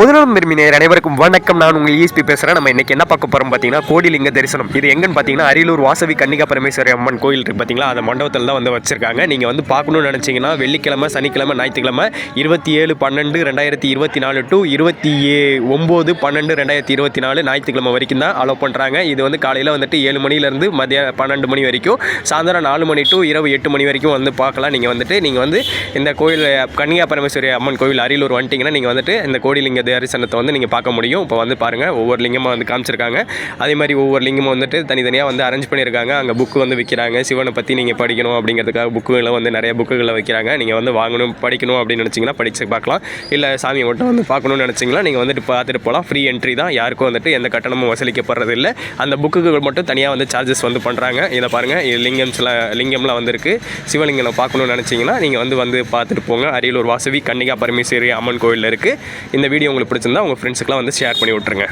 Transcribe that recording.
பொதுநலம் விரும்பினர் அனைவருக்கும் வணக்கம். நான் உங்கள் ஈஸ்பி பேசுகிறேன் நம்ம இன்னைக்கு என்ன பார்க்க போகிறோம் பார்த்தீங்கன்னா கோடிலிங்க தரிசனம். இது எங்கன்னு பார்த்தீங்கன்னா அரியலூர் வாசவி கன்னிகா பரமேஸ்வரி அம்மன் கோயில் இருக்குது பார்த்தீங்களா? அந்த மண்டபத்தில் தான் வந்து வச்சிருக்காங்க. நீங்கள் வந்து பார்க்கணும்னு நினச்சிங்கன்னா வெள்ளிக்கிழமை சனிக்கிழமை ஞாயிற்றுக்கிழமை இருபத்தி ஏழு பன்னெண்டு ரெண்டாயிரத்தி இருபத்தி நாலு டு இருபத்தி ஏ ஒம்பது பன்னெண்டு ரெண்டாயிரத்தி இருபத்தி நாலு ஞாயிற்றுக்கிழமை வரைக்கும் தான் அலோவ் பண்ணுறாங்க இது வந்து காலையில் வந்துட்டு ஏழு மணிலேருந்து மதிய பன்னெண்டு மணி வரைக்கும் சாயந்தரம் நாலு மணி டு இரவு எட்டு மணி வரைக்கும் வந்து பார்க்கலாம். நீங்கள் வந்துட்டு நீங்கள் வந்து இந்த கோயில் கன்னிகா பரமேஸ்வரி அம்மன் கோவில் அரியலூர் வந்துட்டிங்கன்னா நீங்கள் வந்துட்டு இந்த கோடிலிங்க தரிசனத்தை வந்து நீங்கள் பார்க்க முடியும். இப்போ வந்து பாருங்கள் ஒவ்வொரு லிங்கமாக வந்து காமிச்சிருக்காங்க. அதே மாதிரி ஒவ்வொரு லிங்கமும் வந்துட்டு தனித்தனியாக வந்து அரேஞ்ச் பண்ணியிருக்காங்க. அங்கே புக்கு வந்து விற்கிறாங்க சிவனை பற்றி நீங்கள் படிக்கணும் அப்படிங்கிறதுக்காக புக்குகளை வந்து நிறைய புக்குகளை வைக்கிறாங்க. நீங்கள் வந்து வாங்கணும் படிக்கணும் அப்படின்னு நினச்சிங்கன்னா படித்து பார்க்கலாம். இல்லை சாமியை மட்டும் வந்து பார்க்கணும்னு நினச்சிங்கன்னா நீங்கள் வந்துட்டு பார்த்துட்டு போகலாம். ஃப்ரீ என்ட்ரி தான். யாருக்கும் வந்துட்டு எந்த கட்டணமும் வசூலிக்கப்படுறது இல்லை. அந்த புக்குகள் மட்டும் தனியாக வந்து சார்ஜஸ் வந்து பண்ணுறாங்க இதை பாருங்கள் லிங்கம்ஸில் லிங்கம்லாம் வந்திருக்கு. சிவலிங்கம் பார்க்கணும்னு நினச்சிங்கன்னா நீங்கள் வந்து வந்து பார்த்துட்டு போங்க. அரியலூர் வாசவி கன்னிகா பரமேஸ்வரி அம்மன் கோயிலில் இருக்குது இந்த வீடியோ வீடியோ உங்களுக்கு பிடிச்சிருந்தா உங்கள் ஃப்ரெண்ட்ஸுக்கெலாம் வந்து ஷேர் பண்ணி விட்ருங்க